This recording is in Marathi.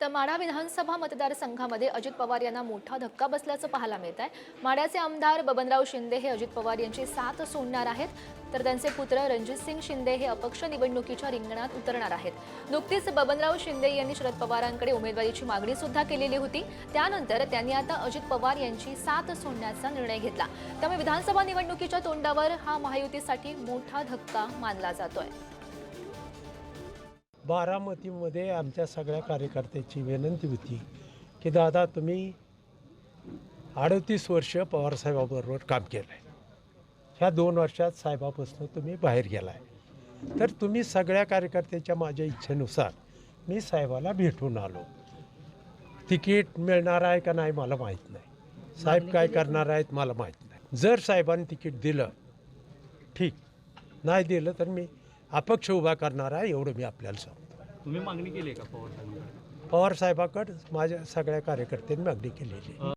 तर माढा विधानसभा मतदारसंघामध्ये अजित पवार यांना मोठा धक्का बसल्याचं पाहायला मिळत आहे माढ्याचे आमदार बबनराव शिंदे हे अजित पवार यांची साथ सोडणार आहेत. तर त्यांचे पुत्र रणजित सिंग शिंदे हे अपक्ष निवडणुकीच्या रिंगणात उतरणार आहेत. नुकतीच बबनराव शिंदे यांनी शरद पवारांकडे उमेदवारीची मागणी सुद्धा केलेली होती. त्यानंतर त्यांनी आता अजित पवार यांची साथ सोडण्याचा निर्णय घेतला. त्यामुळे विधानसभा निवडणुकीच्या तोंडावर हा महायुतीसाठी मोठा धक्का मानला जातोय. बारामतीमध्ये आमच्या सगळ्या कार्यकर्त्याची विनंती होती की दादा तुम्ही अडतीस वर्ष पवारसाहेबाबरोबर काम केलं आहे ह्या दोन वर्षात साहेबापासून तुम्ही बाहेर गेला आहे तर तुम्ही सगळ्या कार्यकर्त्याच्या माझ्या इच्छेनुसार मी साहेबाला भेटून आलो. तिकीट मिळणार आहे का नाही मला माहीत नाही. साहेब काय करणार आहेत मला माहीत नाही. जर साहेबांनी तिकीट दिलं ठीक. नाही दिलं तर मी अपक्ष उभा करणार आहे एवढं मी आपल्याला सांगतो तुम्ही मागणी केली आहे का पवार साहेबांकडे पवार साहेबाकडे माझ्या सगळ्या कार्यकर्त्यांनी मागणी केलेली आहे.